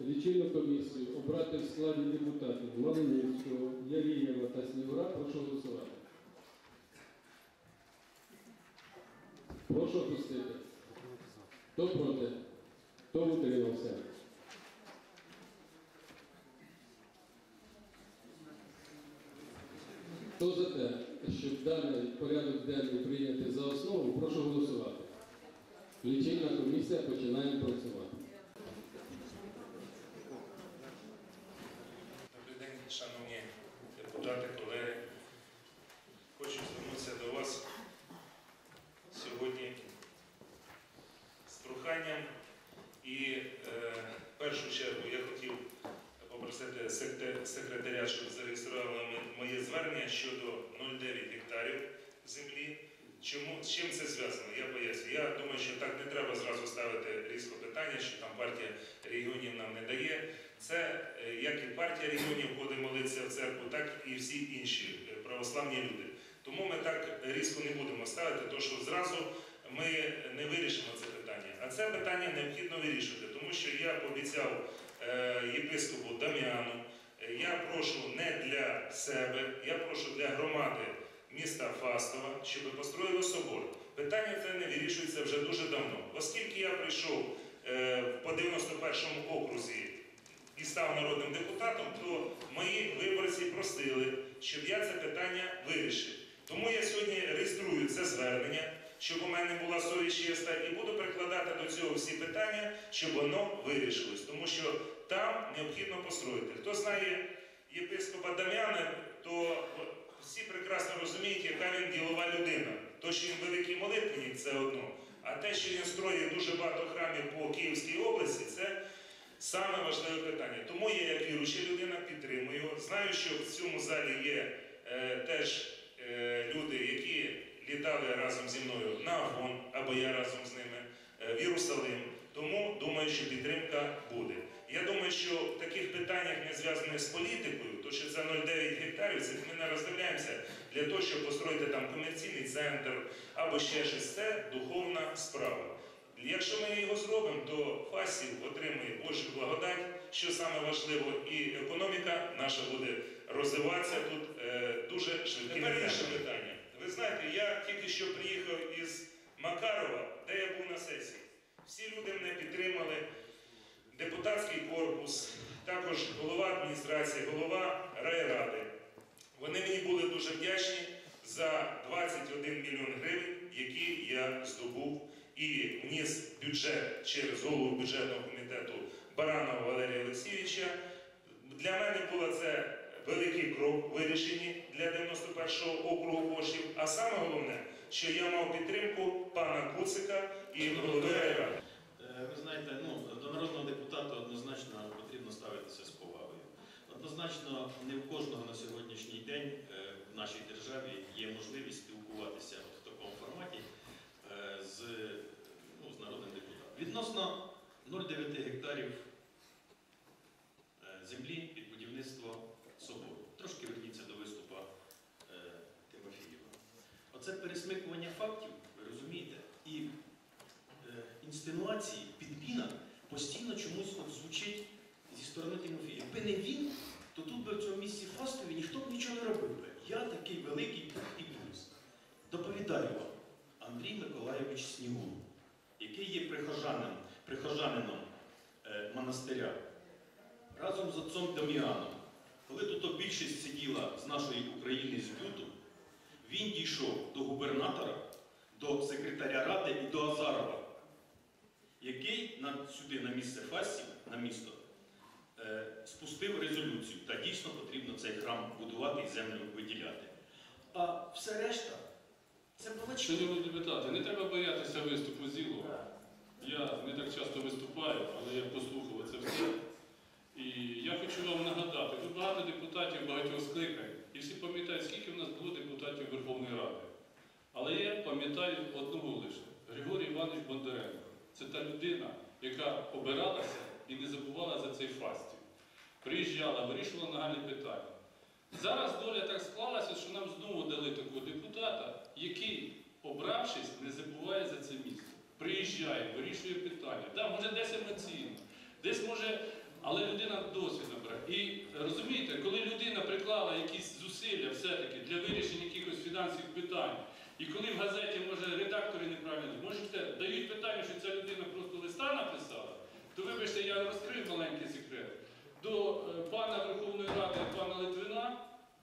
лічильну комісію обрати в складі депутатів Малиновського, Ялієва та Снігура. Прошу голосувати. Прошу опустити. Хто проти? Хто утримався? Хто за те, щоб даний порядок денний прийняти за основу, прошу голосувати. Лічильна комісія починає працювати. Добрий день, шановні депутати, колеги. Хочу звернутися до вас сьогодні з проханням. І е, в першу чергу я хотів попросити секретаря, щоб зареєстрували моє звернення щодо 0,9 гектарів землі. Чому, з чим це зв'язано? Я поясню. Я думаю, що так не треба зразу ставити різко питання, що там партія регіонів нам не дає. Це е, як і партія регіонів ходить молитися в церкву, так і всі інші е, православні люди. Тому ми так різко не будемо ставити, тому що зразу ми не вирішимо це. А це питання необхідно вирішити, тому що я пообіцяв е, єпископу Дам'яну, е, я прошу не для себе, я прошу для громади міста Фастова, щоб построїли собор. Питання це не вирішується вже дуже давно. Оскільки я прийшов е, по 91-му окрузі і став народним депутатом, то мої виборці просили, щоб я це питання вирішив. Тому я сьогодні реєструю це звернення, щоб у мене була совість чиста, і буду прикладати до цього всі питання, щоб воно вирішилось. Тому що там необхідно построїти. Хто знає єпископа Дам'яна, то всі прекрасно розуміють, яка він ділова людина. То, що він великий молитвенник, це одно. А те, що він строїть дуже багато храмів по Київській області, це саме важливе питання. Тому я, як віруюча людина, підтримую. Знаю, що в цьому залі є е, теж е, люди, які літали разом зі мною на Афон, або я разом з ними е, в Єрусалим. Тому думаю, що підтримка буде. Я думаю, що в таких питаннях, не зв'язаних з політикою, то що це 0,9 гектарів, це ми не роздивляємося для того, щоб построїти там комерційний центр або ще щось. Це духовна справа. Якщо ми його зробимо, то Фасів отримує Божу благодать, що саме важливо, і економіка наша буде розвиватися тут е, дуже швидким. Тепер інше питання. Ви знаєте, я тільки що приїхав із Люди мене підтримали, депутатський корпус, також голова адміністрації, голова райради. Вони мені були дуже вдячні за 21 мільйон гривень, які я здобув і вніс бюджет через голову бюджетного комітету Баранова Валерія Олексійовича. Для мене було це великий крок в вирішенні для 91-го округу коштів. А саме головне, що я мав підтримку пана Куцика і голови райради. Е, Ви знаєте, ну, до народного депутата однозначно потрібно ставитися з повагою. Однозначно, не в кожного на сьогоднішній день е, в нашій державі є можливість спілкуватися в такому форматі е, з, ну, з народним депутатом. Відносно 0,9 гектарів землі під будівництво собору. Трошки верніться до виступу е, Тимофієва. Оце пересмикування фактів, ви розумієте, і інсценуації, підміна постійно чомусь от звучить зі сторони Тимофія. Якби не він, то тут би в цьому місці Фастові ніхто б нічого не робив би. Я такий великий і плюс. Доповідаю вам Андрій Миколайович Снігун, який є прихожанином, прихожанином е, монастиря, разом з отцом Даміаном. Коли тут більшість сиділа з нашої України з люту, він дійшов до губернатора, до секретаря ради і до Азарова, який сюди, на місце Фасів, на місто, е, спустив резолюцію. Та дійсно потрібно цей храм будувати і землю виділяти. А все решта це балачки. Шановні депутати, не треба боятися виступу зілу. Я не так часто виступаю, але я послухав це все. І я хочу вам нагадати, тут багато депутатів багатьох скликань, і всі пам'ятають, скільки в нас було депутатів Верховної Ради. Але я пам'ятаю одного лише Григорій Іванович Бондаренко. Це та людина, яка обиралася і не забувала за цей фастів. Приїжджала, вирішувала нагальні питання. Зараз доля так склалася, що нам знову дали такого депутата, який, обравшись, не забуває за це місце. Приїжджає, вирішує питання. Да, може, десь емоційно, десь може Але людина досвід набере. І розумієте, коли людина приклала якісь зусилля все-таки для вирішення якихось фінансових питань, і коли в газеті, може, редактори неправильно, може дають питання, що ця людина просто листа написала, то вибачте, я розкрив маленький секрет. До е, пана Верховної Ради, пана Литвина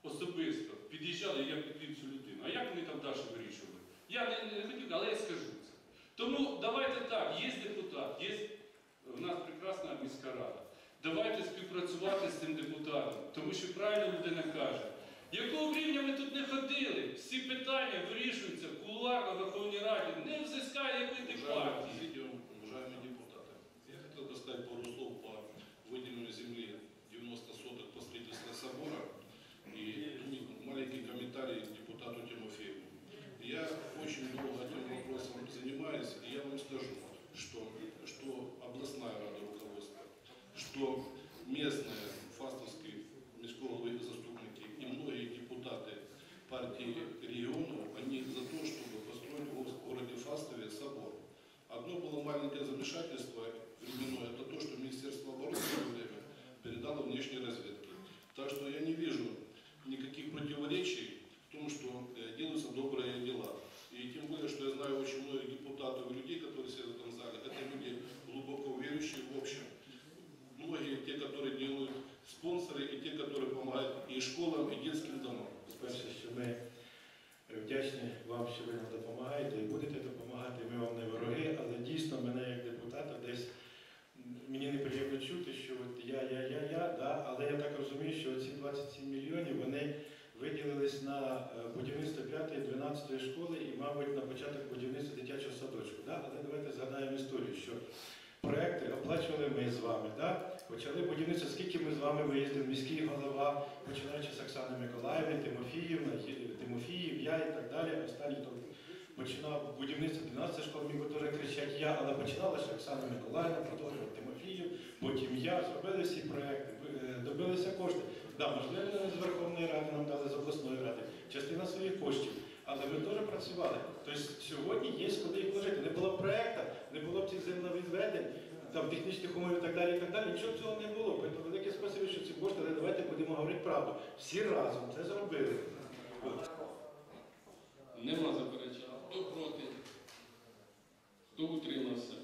особисто під'їжджали, я підвів цю людину. А як вони там далі вирішували? Я не, не хотів, але я скажу це. Тому давайте так, є депутат, є в нас прекрасна міська рада. Давайте співпрацювати з цим депутатом, тому що правильно людина каже Якого рівня ми тут не ходили? Всі питання вирішуються кулуарно в Верховній Раді, не взискає якої ти Уважаемый партії. президиум, уважаемые депутаты, я хотел бы сказать пару передало внешней разведке. Так что я не вижу никаких противоречий в том, что э, делаются добрые дела. И тем более, что я знаю очень многих депутатов и людей, которые сидят в этом зале, это люди глубоко верующие в общем. Многие те, которые делают спонсоры, и те, которые помогают и школам, и детским домам. Перше, що ми вдячні вам, що ви нам допомагаєте і будете допомагати. Ми вам не вороги, але дійсно мене Але я так розумію, що ці 27 мільйонів вони виділились на е, будівництво 5-12 школи і, мабуть, на початок будівництва дитячого садочку. Да? Але давайте згадаємо історію, що проекти оплачували ми з вами. Да? Почали будівництво, скільки ми з вами виїздили, міський голова, починаючи з Оксани Миколаївни, Тимофіїв, я і так далі. Останній хто починав будівництво 12 школ, би теж кричати я, але починала ще Оксана Миколаївна, продовжував Тимофіїв, потім я, зробили всі проекти, добилися кошти. Да, можливо, з Верховної Ради нам дали з обласної ради, частина своїх коштів. Але ми теж працювали. Тобто сьогодні є куди їх вложити. Не було б проекту, не було б цих землевідведень, там технічних умов і так далі, і так далі. Нічого цього не було. Тому велике спасибі, що ці кошти, але давайте будемо говорити правду. Всі разом це зробили. Нема заперечень. Хто проти? Хто утримався?